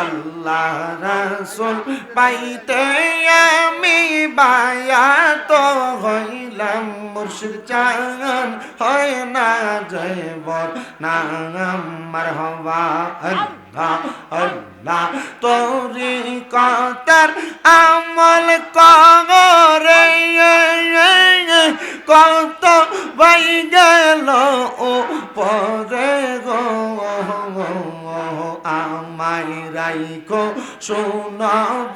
আল্লাহ রাসুল পাইতে আমি বায়াত হইলাম, মুর্শিদ চান হয় না জয় বল নাম হওয়া আল্লাহ আল্লাহ। তোরি কতার আমল করে কত বাই গেল ও পরে গো, আমায় রাইকো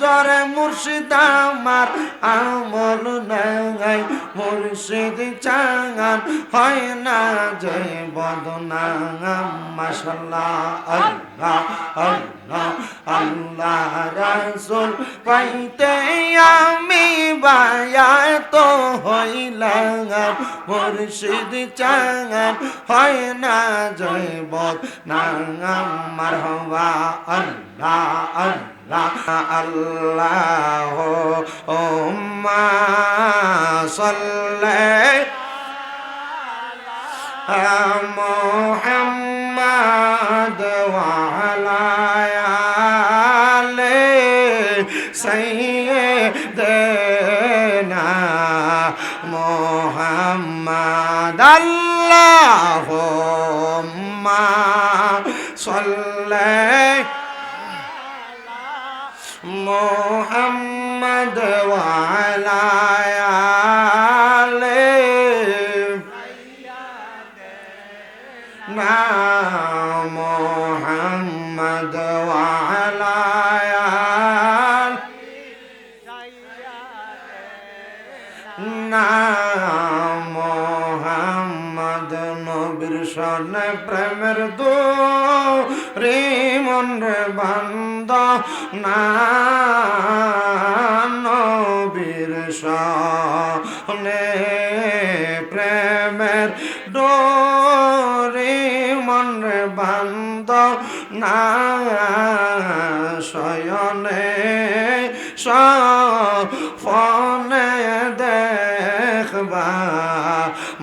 জরে মুর্শিদ আমার আমল নাই, মুর্শিদ চাঙান হয় না যে বদনাম, মাশাল্লাহ, আল্লাহ আল্লাহ। আল্লাহ রাসূল পাইতে আমি বায়াত হইলাম মুর্শিদ চাঙান হয় না জয় বদনাম মারহবা আল্লাহ আল্লাহ আল্লাহ উম্মা সাল্লাল্লাহু محمد وعلى محمد وعلى না নবীর সনে প্রেমের ডোরে মন রে বান্দ না শয়নে সফনে দেখবা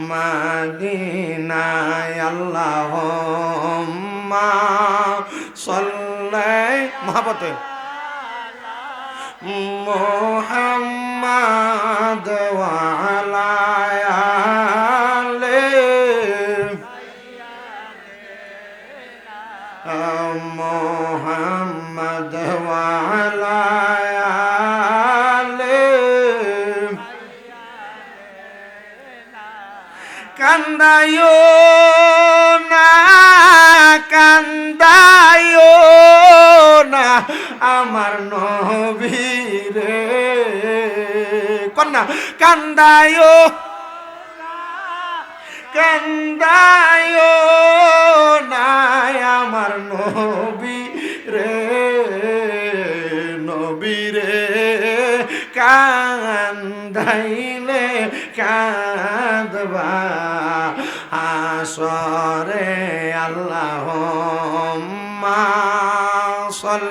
মাদিনায় আল্লাহ মহাপতে মোহাম্মদ মোহাম্মদ কান্দায়ো না কান্দায়ো। আমার নবীরে। কন্যা, কান্দায়ো। কান্দায়ো না আমার নবী রে নবী কান্দাইলে কাঁদবা আসরে আল্লাহ সল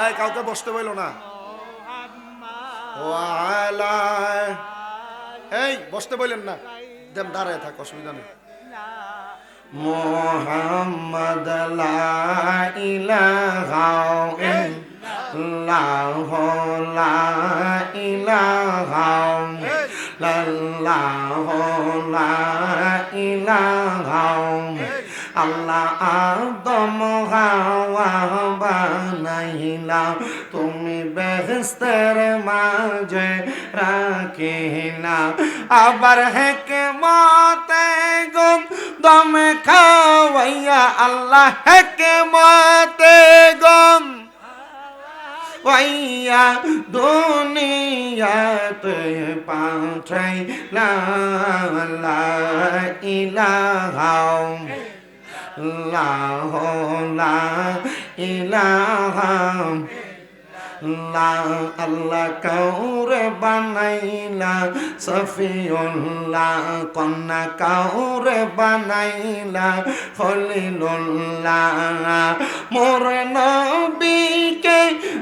এই, কাউকে বসতে বইল না। এই, বসতে বললেন না। দেন, দাঁড়ায় থাক, অসুবিধা নেই। মোহাম্মদ লা ইলাহা ইল্লাল্লাহ আল্লাহ আদম হাওয়া বানাইলা তুমি বেহেস্তের মাঝে রাখিলা আবার হেকে মতে গুম দমে খাওয়াইয়া আল্লাহ হেকে মতে গম ওয়াইয়া দুনিয়াতে পাঠাই লা ইলাহা লাহ লা আল্লাহ, কাউরে বানাইলা, সফিউল্লাহ, কন্যা কাউরে বানাইলা খলিলুল্লাহ মোর নবীকে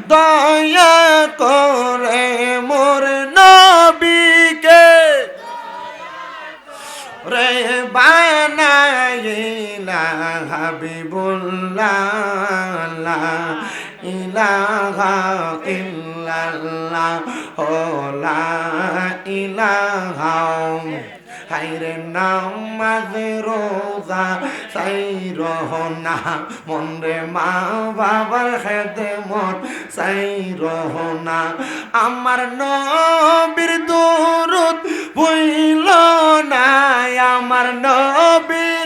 দয়া করে, মোর ইয়া হাবিবুল্লাহ, ইলাহা ইল্লাল্লাহ, ও লা ইলাহা। হাইরে নামাজ, রোজা সাই রহনা মনরে মা বাবার খেতে মন সাই রহনা আমার নবীর দুরুদ ভুইল না আমার নবীর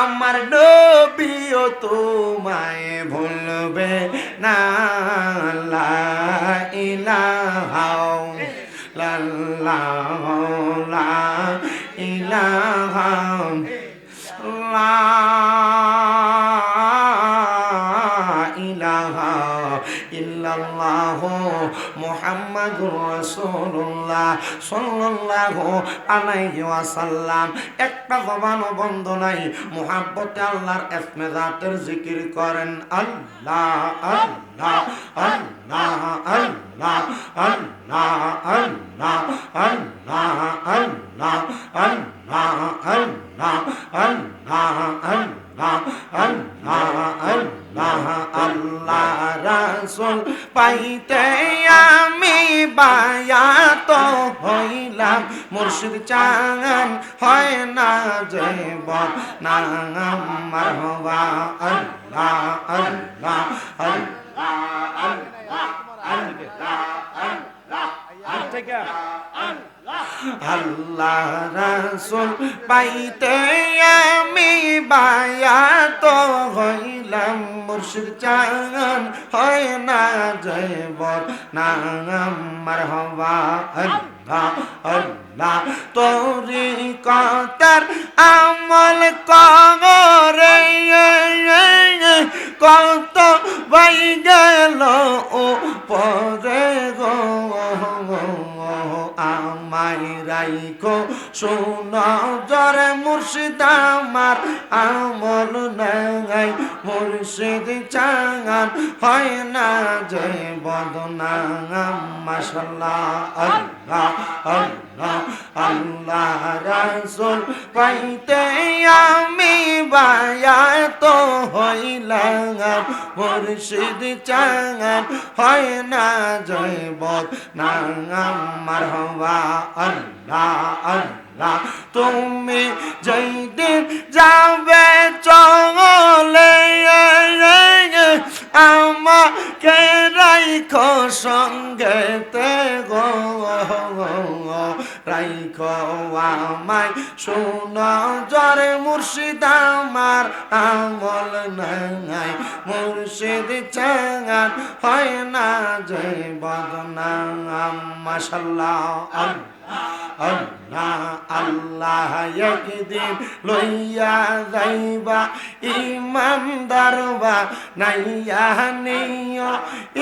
আমার নবীও তোমায় ভুলবে না। লা ইলাহা লা ইলাহা একটা বন্ধ নাই। মুহাব্বতে আল্লাহর ইসমে জাতের জিকির করেন। আল্লাহ আল্লাহ। পাইতে আমি বায়াত হইলাম মুর্শিদ চাঙান হয় না জৈব না আমার হওয়া আল্লাহ আল্লাহ আল্লাহ আল্লাহ রাসুল পাইতে আমি বায়াত হইলাম মুর্শিদ চান, হয় না জৈব না আমার হওয়া আল্লাহ। আল্লাহ তোরি কতার আমল করে মুর্শিদ আমার আমল মুর্শিদ হয় না জয় বদনাম, মাশাল্লাহ, আল্লাহ আল্লাহ আল্লাহ রাসূল। পাইতে আমি বায়াত হইলাম মুর্শিদ চাঙান হয় না জয় বদনাম, মারহবা, আল্লাহ আল্লাহ। তুমি যাবে চলে রাইখো সঙ্গেতে গো, রাইখো আমায়। জরে মুর্শিদ আমার আমল নাই। মুর্শিদ চাঙান হয় না জয় বদনাম, মাশাল্লাহ। আল্লাহ আল্লাহ একদিন লইয়া যাইবা ইমানদারবা নাইয়া নিও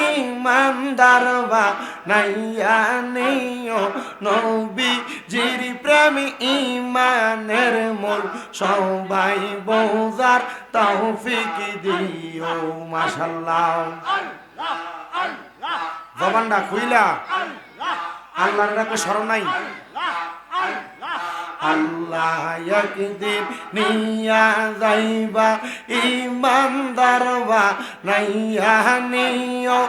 ইমানদারবা নাইয়া নিও। নবী জির প্রেমী ইমানের মূল সবাই বোঝার তৌফিক দিও মাশাল্লাহ জবানটা খুইলা। আল্লাহর ডাকে স্মরণ নাই। আল্লাহ একদিন নিয়া যাইবা ইমানদারবা নাইয়া নিও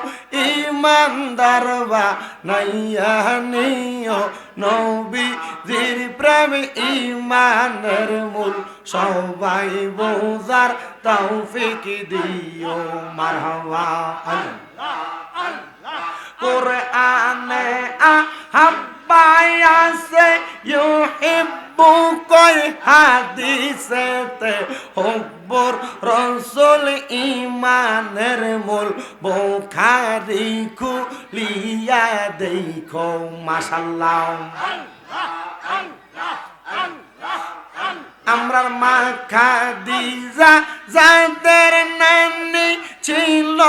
ইমানদারবা নাইয়া নিও। নবী জির প্রেম ইমানের মূল, সবাই বোঝার তৌফিক দিও। মারহাবা আল্লাহ কোরআনে আহাব্বায় আছে ইউহিব্বু হাদিসেতে হুব্বুর রসুল ইমানের মূল বুখারি খুলিয়া দেখো মাশাল্লাহ আমরার মা খাদিজা যাদের নানি ছিল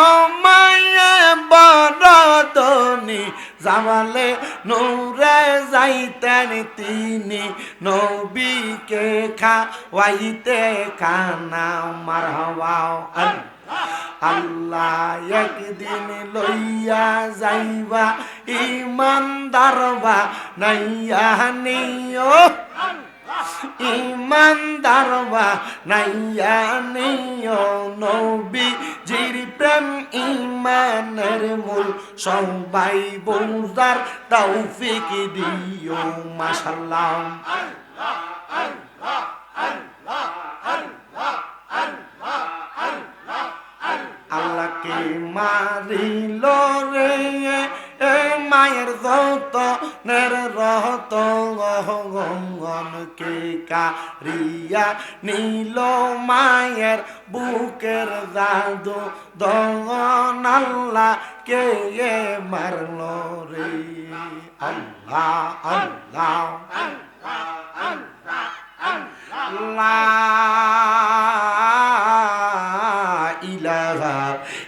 মায়ে বড়দনি জামালে নৌরে যাইতেন তিনি, নৌবিকে খাওয়াইতে খানা মার হওয়াও আল্লাহ একদিন লইয়া যাইবা ইমানদারবা নাইয়া নিও। ইমানদার নবী জির প্রেম ইমানের মূল সবাই বুঝার তৌফিক দিও মাশাল্লাহ আল্লাহকে মারিল রে মায়ের যত নের রহত কে কারিয়া নীল মায়ের বুকের দন আল্লাহ কে এ মারল রে আল্লাহ আল্লাহ লা ইলাহা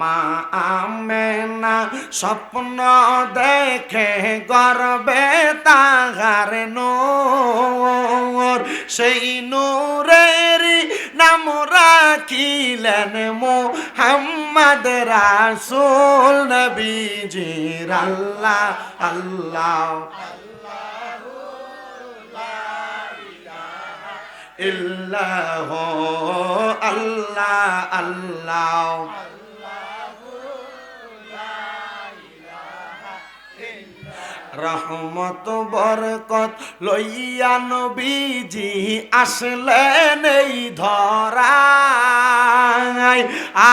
মা আমেনা স্বপ্ন দেখে গর্বে তাহার নূর। সেই নূরের নাম রাখিলেন মোহাম্মদ রাসূল নবীজির। আল্লাহ আল্লাহ। ইল্লাহ আল্লাহ আল্লাহ। রহমত বরকত লইয়া নবীজি আসলেন এই ধরাই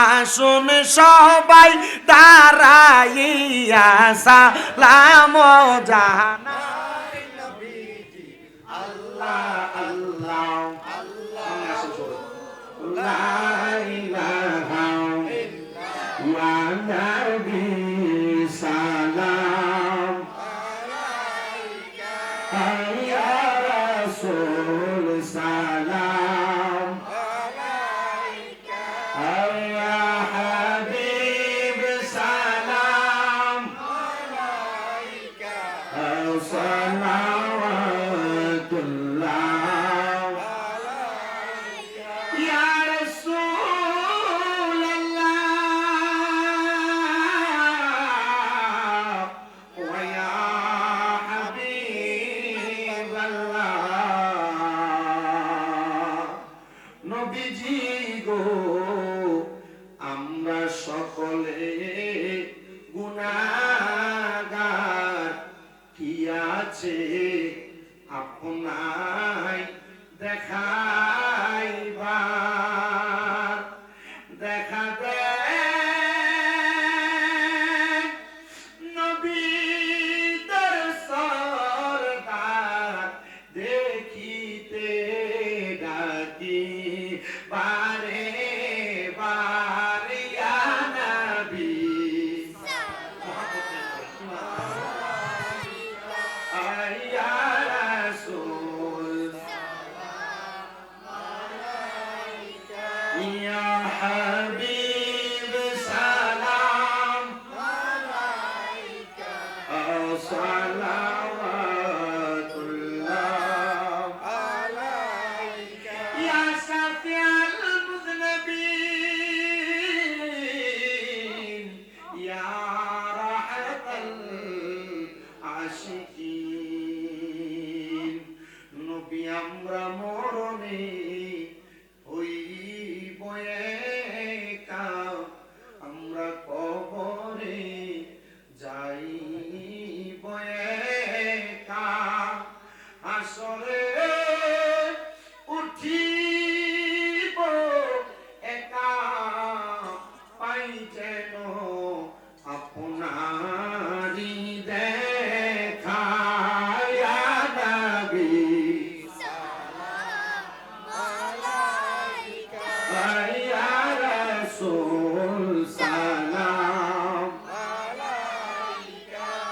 আসুন সবাই দাঁড়াইয়া সালাম জানা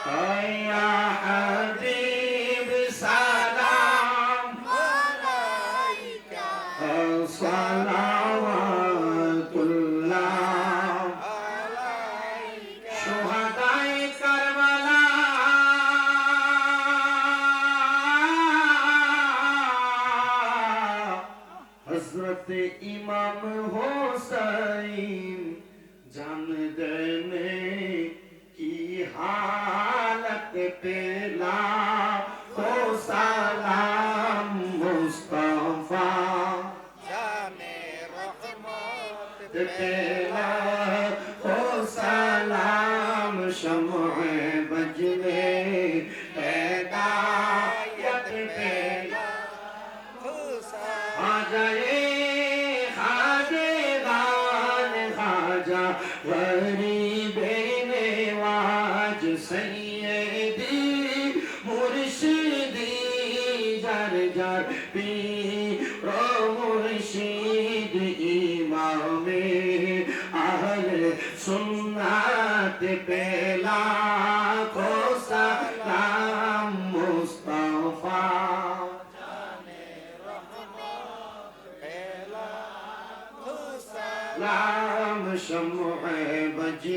ইয়া হাবিব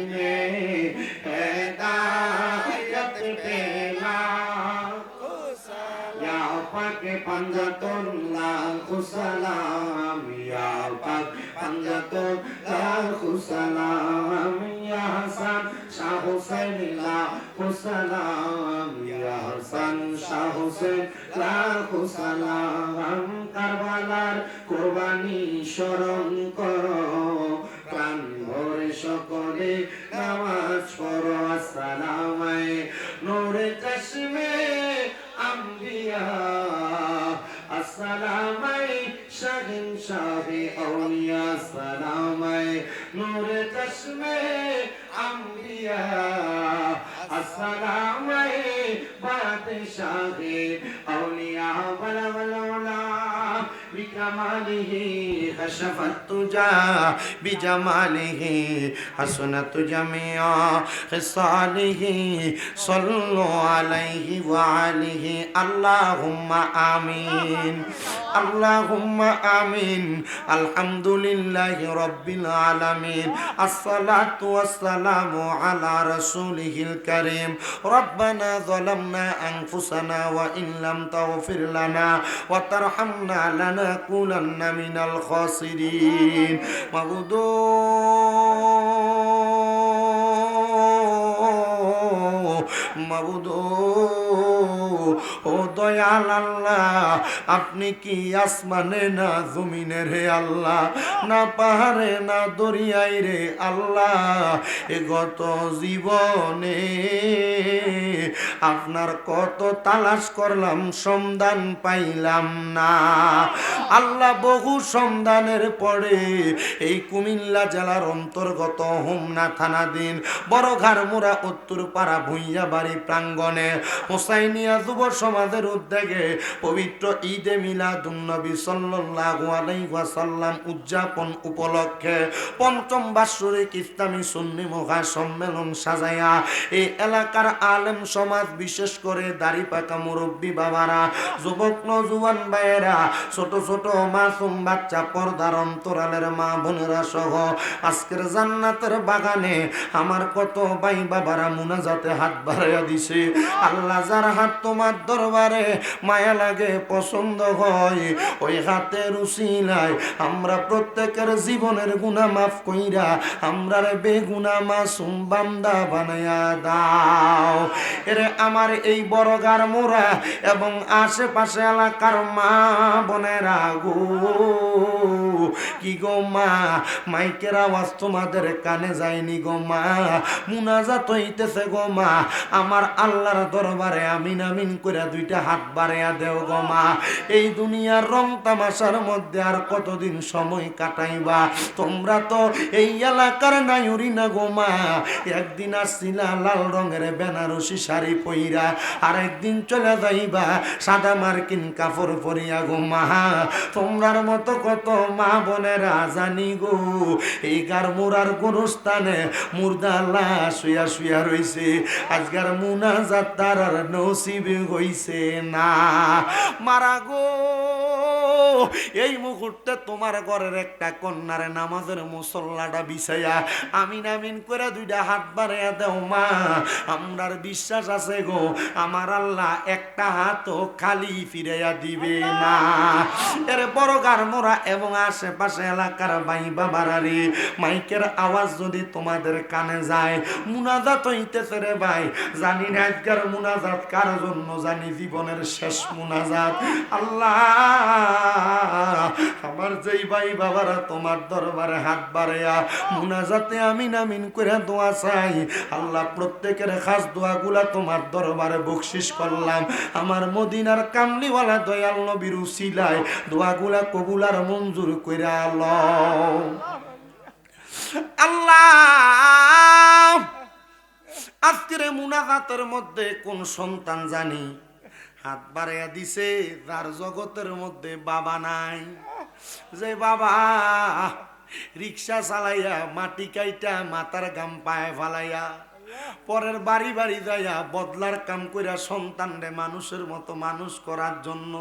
দিলে হেদায়ত পেলাম ইয়া পাক পাঞ্জাতুল্লাহ লা খুসালাম ইয়া হাসান শাহ হুসাইন কারবালার কুরবানি স্মরণ করো। সকলে নামাজ পড়ো, আসসালামাই। নূরে চশমে আম্বিয়া। আসসালামাই শাহিন, শাহে আউলিয়া আসসালামাই নূরে চশমে আম্বিয়া। আসসালামাই বাদশাহে আউলিয়া বলা বলা। بكماله كشف التجا بجماله حسنت جميع خصاله صلوا عليه وعليه اللهم آمين اللهم آمين الحمد لله رب العالمين الصلاة والسلام على رسوله الكريم ربنا ظلمنا أنفسنا وإن لم تغفر لنا وترحمنا আকুনান্না মিনাল খাসিরিন মাবুদু মাবুদু ও দয়াল আল্লাহ। আপনি কি আসমানে না জমিনে রে আল্লাহ? না পাহাড়ে, না দরিয়ায় রে আল্লাহ। এ গত জীবনে আপনার কত তালাশ করলাম, সন্ধান পাইলাম না। আল্লাহ বহু সন্ধানের পরে এই কুমিল্লা জেলার অন্তর্গত হোমনা থানাধীন বড় ঘাড়মোড়া উত্তর পাড়া ভুইয়া বাড়ি প্রাঙ্গণে হোসাইনিয়া যুব সমাজের উদ্যোগে পবিত্র ঈদে মিলাদুন্নবী সাল্লাল্লাহু আলাইহি ওয়াসাল্লাম উদযাপন উপলক্ষে পঞ্চম বাৎসরিক ইসলামী সুন্নি মহা সম্মেলন সাজায়া এই এলাকার আলেম সমাজ, বিশেষ করে দাড়ি পাকা মুরব্বী বাবারা, যুবক নজুয়ান ভাইয়েরা, ছোট ছোট মাসুম বাচ্চা, পর্দার অন্তরালের মা বোনেরা সহ, আজকের জান্নাতের বাগানে আমার কত ভাই বাবারা মুনাজাতে হাত বাড়াইয়া দিছে। আল্লাহ যার হাত তোমার দরবারে মায়া লাগে, পছন্দ হয়। ওই হাতের উসিলায় আমরা প্রত্যেকের জীবনের গুণা মাফ কইরা আমরা বেগুনা মাসুম বান্দা বানায়া দাও। এরে আমার এই বড় গার মোরা এবং আশেপাশে এলাকার মা বোনেরা গো। কি গো মা, মাইকের আওয়াজ তোমাদের কানে যায়নি গো মা? মুনাজাত হইতেছে গো মা। আমার আল্লাহর দরবারে আমিন আমিন করে দুইটা হাত বাড়াইয়া দেও গো মা। এই দুনিয়ার রং তামাশার মধ্যে আর কতদিন সময় কাটাইবা? তোমরা তো এই এলাকার নায়ুরি না গো মা। একদিন আসছিলা লাল রঙের বেনারসি শাড়ি পইরা আর একদিন চলে যাইবা সাদা মার্কিন কাপড় পরিয়া গো মা। তোমরার মতো কত মা বোনেরা জানি গো। এই গার মুরার গুরুস্থানে মুর্দা লাশ শুয়া শুয়া রইছে। আজকার মুনা যাত্রার নসিব হইছে না। মারা গো, এই মুহূর্তে তোমার ঘরের একটা কন্যারে নামাজের মুসল্লাটা বিছাইয়া আমিন আমিন করে দুইটা হাত বাড়াইয়া দেও মা। আমরার বিশ্বাস আছে গো, আমার আল্লাহ একটা হাতও খালি ফিরাইয়া দিবে না। এর বড় মোরা এবং আশেপাশে এলাকার ভাই বাবারারি মাইকের আওয়াজ যদি তোমাদের কানে যায়, মুনাজাত হইতেছে রে ভাই। জানি না আজকের মুনাজাত কার জন্য, জানি জীবনের শেষ মুনাজাত। আল্লাহ, আমার যেই ভাই বাবারা তোমার দরবারে হাত বাড়াইয়া মুনাজাতে আমিন আমিন করে দোয়া চাই। আল্লাহ, প্রত্যেকের খাস দোয়াগুলা তোমার দরবারে বকশিস করলাম। আমার মদিনার কামলিওয়ালা দয়াল নবীর উসিলায় দোয়াগুলা কবুলার মঞ্জুর করে আল্লাহ আল্লাহ, আজকের মুনাজাতের মধ্যে কোন সন্তান জানি হাত বাড়াইয়া দিছে তার জগতের মধ্যে বাবা নাই। যে বাবা, রিক্সা চালাইয়া, মাটি কাইটা মাথার গাম পায়ে ফালাইয়া, পরের বাড়ি বাড়ি যাইয়া বদলার কাম কইরা সন্তানরে মানুষের মতো মানুষ করার জন্য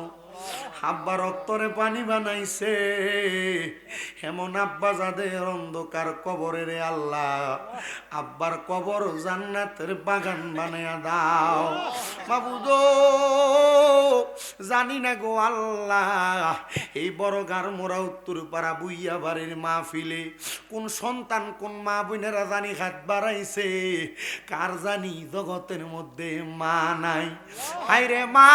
আব্বা রক্তরে পানি বানাইছে। এমন আব্বা যাদের অন্ধকার কবরে রে আল্লাহ, আব্বার কবর জান্নাতের বাগান বানায়া দাও। বাবুদো জানি না গো আল্লাহ, এই বড় গার মোরা উত্তর পাড়া বুইয়া বাড়ির মাহফিলে কোন সন্তান, কোন মা বোনেরা জানি হাত বাড়াইছে, কার জানি জগতের মধ্যে মা নাই। হাইরে মা,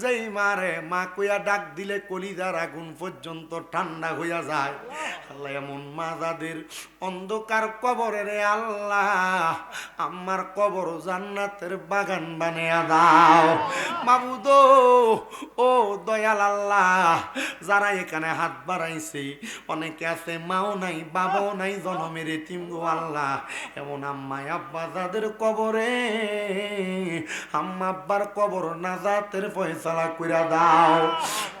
যেই মারে মা কইয়া ডাক দিলে কলিজার আগুন পর্যন্ত ঠান্ডা হইয়া যায়। আল্লাহ এমন মা যাদের অন্ধকার কবরে রে আল্লাহ, আমার কবর জান্নাতের বাগান বানিয়া দাও। মাবুদো, ও দয়াল আল্লাহ, যারা এখানে হাত বাড়াইছে, অনেকে আছে মাও নাই, বাবাও নাই, জনমের এতিম আল্লাহ। এমন আম্মাই আব্বা যাদের কবরে, আম্মা আব্বার কবর নাজাতের ফয়সালা কইরা দাও।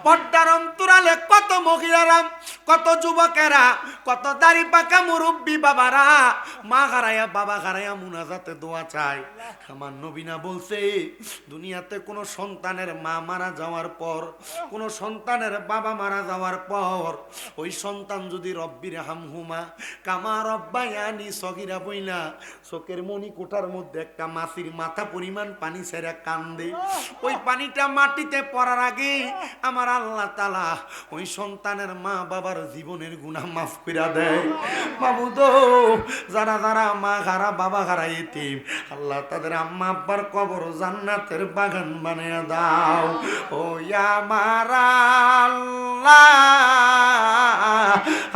পর্দার অন্তরালে কত মহিলারাম কত যুবকেরা, কত দাড়ি পাকা মুরব্বী বাবারা। মা হারায়া বাবা হারায়া মুনাজাতে দোয়া চায়। আমার নবীনা বলছে, দুনিয়াতে কোনো সন্তানের মা মারা যাওয়ার পর, কোনো সন্তানের বাবা মারা যাওয়ার পর, ওই সন্তান যদি রব্বির হামহুমা, কামা রব্বায়ানি সগিরা বইলা, চোখের মনি কোঠার মধ্যে একটা মাছির মাথা পরিমাণ পানি সেরা কান্দে। ওই পানিটা মাটিতে পড়ার আগে আমার আল্লাহ তালা ওই সন্তানের মা বাবার জীবনের গুণা মাফ কইরা দেয়। তো যারা যারা মা হারা বাবা হারা এতিম, আল্লাহ তাদের আম্মা আব্বার কবর জান্নাতের বাগান বানিয়ে দাও। ও আমার আল্লাহ,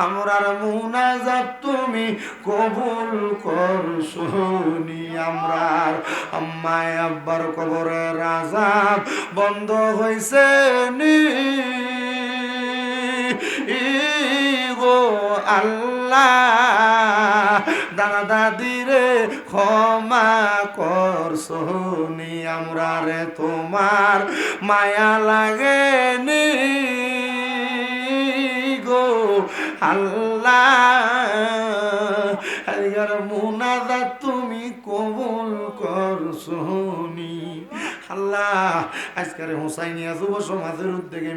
আমরার মুনাজাত তুমি কবুল কর শুনি আমরার। আম্মায় আব্বার কবরে রাজাব বন্ধ হইছে নি। আল্লাহ। দাদা দাদিরে ক্ষমা কর সোনি আমরা রে তোমার মায়া লাগেনি গো। আল্লাহ মুনাদা তুমি কবুল কর সোনি আল্লাহ, আজকের হোসাইনিয়া যুব সমাজের উদ্যোগে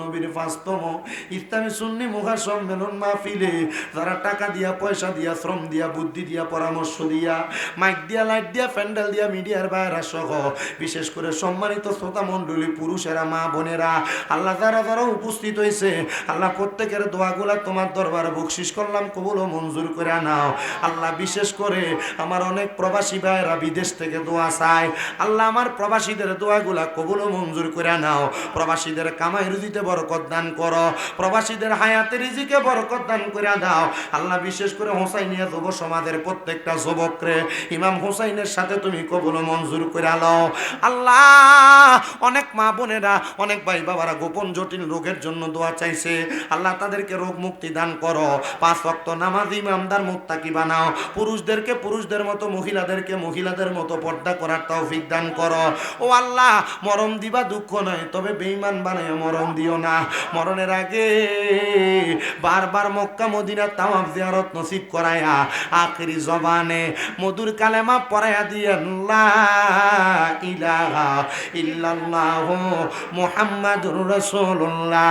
নবীর পাঁচতম সম্মেলন মাহফিলে যারা টাকা দিয়া, পয়সা দিয়া, শ্রম দিয়া, বুদ্ধি দিয়া, পরামর্শ দিয়া, মাইক দিয়া, লাইট দিয়া, প্যান্ডেল দিয়া, মিডিয়ার বাইরা সহ বিশেষ করে সম্মানিত শ্রোতা মণ্ডলী পুরুষেরা, মা বোনেরা, আল্লাহ যারা যারা উপস্থিত হয়েছে আল্লাহ প্রত্যেকের দোয়াগুলা তোমার দরবারে বকশিস করলাম, কবুল ও মঞ্জুর করে নাও। আল্লাহ বিশেষ করে আমার অনেক প্রবাসী ভাইয়েরা বিদেশ থেকে দোয়া চায়। আল্লাহ আমার প্রবাসীদের দোয়াগুলা কবুল ও মঞ্জুর করে নাও। প্রবাসীদের কামাই রুজিতে বরকত দান করো। প্রবাসীদের হায়াতে রিজিকে বরকত দান করে দাও। আল্লাহ বিশেষ করে হোসাইনিয়া যুব সমাজের প্রত্যেকটা যুবকরে ইমাম হোসাইনের সাথে তুমি কবুল ও মঞ্জুর করে নাও। আল্লাহ, অনেক মা বোনেরা, অনেক ভাই বাবারা গোপন জটিল রোগের জন্য দোয়া চাইছে। আল্লাহ তাদেরকে রোগ মুক্তি দান করো। পাঁচ ওয়াক্ত নামাজ ইমামদার মুত্তাকি বানাও। পুরুষদেরকে পুরুষদের মতো, মহিলাদেরকে মহিলাদের মতো পর্দা করার তৌফিক দান করো। ও আল্লাহ, মরণ দিবা দুঃখ নয়, তবে বেঈমান বানায় মরণ দিও না। মরণের আগে বারবার মক্কা মদিনা তাওয়াফ জিয়ারত নসিব করায়া আখেরি জবানে মধুর কালেমা পড়াইয়া দিয়ে ইলাহা ইল্লাল্লাহ মুহাম্মাদুর রাসূলুল্লাহ।